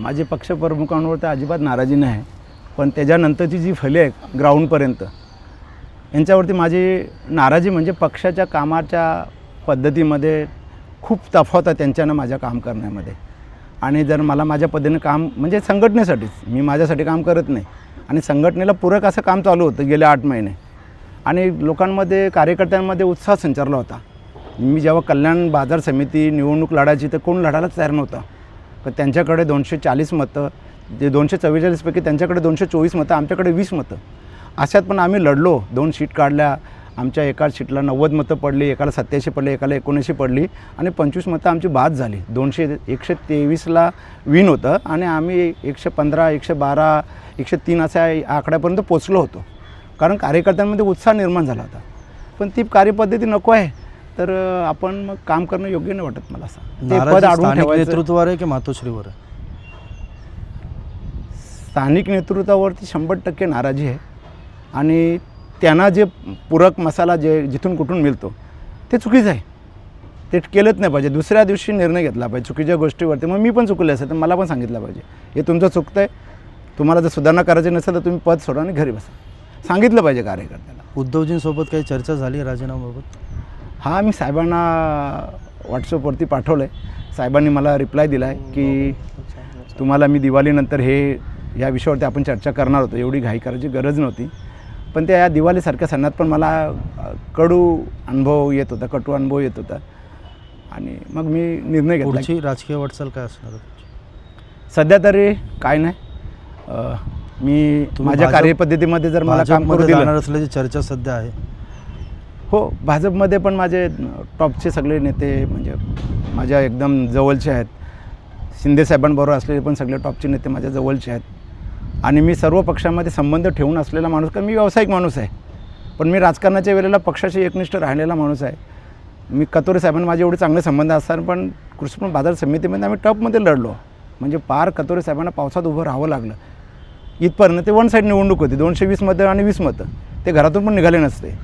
माझे पक्षप्रमुखांवर तर अजिबात नाराजी नाही आहे पण त्याच्यानंतरची जी फले आहेत ग्राउंडपर्यंत यांच्यावरती माझी नाराजी म्हणजे पक्षाच्या कामाच्या पद्धतीमध्ये खूप तफावत आहे त्यांच्यानं माझ्या काम करण्यामध्ये. आणि जर मला माझ्या पद्धतीने काम म्हणजे संघटनेसाठीच मी माझ्यासाठी काम करत नाही. आणि संघटनेला पूरक असं काम चालू होतं गेले आठ महिने. आणि लोकांमध्ये कार्यकर्त्यांमध्ये उत्साह संचारला होता. मी जेव्हा कल्याण बाजार समिती निवडणूक लढायची तर कोण लढायलाच तयार नव्हता. पण त्यांच्याकडे दोनशे चाळीस मतं जे दोनशे चव्वेचाळीसपैकी त्यांच्याकडे दोनशे चोवीस मतं आमच्याकडे वीस मतं. अशात पण आम्ही लढलो. दोन सीट काढल्या. आमच्या एका सीटला नव्वद मतं पडली एकाला सत्याऐंशी पडली एकाला एकोणऐंशी पडली आणि पंचवीस मतं आमची बाद झाली. दोनशे एकशे तेवीसला विन होतं आणि आम्ही एकशे पंधरा एकशे बारा एकशे तीन अशा आकड्यापर्यंत पोचलो होतो. कारण कार्यकर्त्यांमध्ये उत्साह निर्माण झाला होता. पण ती कार्यपद्धती नको आहे. तर आपण मग काम करणं योग्य नाही वाटत मला असं. ते पद ठेवायचं. नेतृत्वावर आहे की मातोश्रीवर आहे? स्थानिक नेतृत्वावरती शंभर टक्के नाराजी आहे. आणि त्यांना जे पूरक मसाला जे जिथून कुठून मिळतो ते चुकीचं आहे. ते केलंच नाही पाहिजे. दुसऱ्या दिवशी निर्णय घेतला पाहिजे चुकीच्या गोष्टीवरती. मग मी पण चुकले असेल तर मला पण सांगितलं पाहिजे. हे तुमचं चुकतं आहे तुम्हाला जर सुधारणा करायची नसेल तर तुम्ही पद सोडा आणि घरी बसा. सांगितलं पाहिजे कार्यकर्त्याला. उद्धवजींसोबत काही चर्चा झाली राजीनामाबाबत हा मी साहेबांना व्हॉट्सअपवरती पाठवलं आहे साहेबांनी मला रिप्लाय दिला आहे की तुम्हाला मी दिवाळीनंतर हे या विषयावरती आपण चर्चा करणार होतो. एवढी घाई करायची गरज नव्हती. पण त्या या दिवाळीसारख्या सणात पण मला कडू अनुभव येत होता कटू अनुभव येत होता. आणि मग मी निर्णय घेतला राजकीय वाटचाल काय असणार? सध्या तरी काय नाही. मी माझ्या कार्यपद्धतीमध्ये जर मला काम करू दिलं असल्याची चर्चा सध्या आहे. हो भाजपमध्ये पण माझे टॉपचे सगळे नेते म्हणजे माझ्या एकदम जवळचे आहेत. शिंदे साहेबांबरोबर असलेले पण सगळे टॉपचे नेते माझ्या जवळचे आहेत. आणि मी सर्व पक्षामध्ये संबंध ठेवून असलेला माणूस कारण मी व्यावसायिक माणूस आहे. पण मी राजकारणाच्या वेळेला पक्षाशी एकनिष्ठ राहिलेला माणूस आहे. मी कतोरे साहेबांना माझे एवढे चांगले संबंध असतात पण कृष्ण बाजार समितीमध्ये आम्ही टपमध्ये लढलो. म्हणजे पार कतोरे साहेबांना पावसात उभं राहावं लागलं. इथपर्यंत ते वन साईड निवडणूक होती दोनशे वीस मतं आणि वीस मतं. ते घरातून पण निघाले नसते.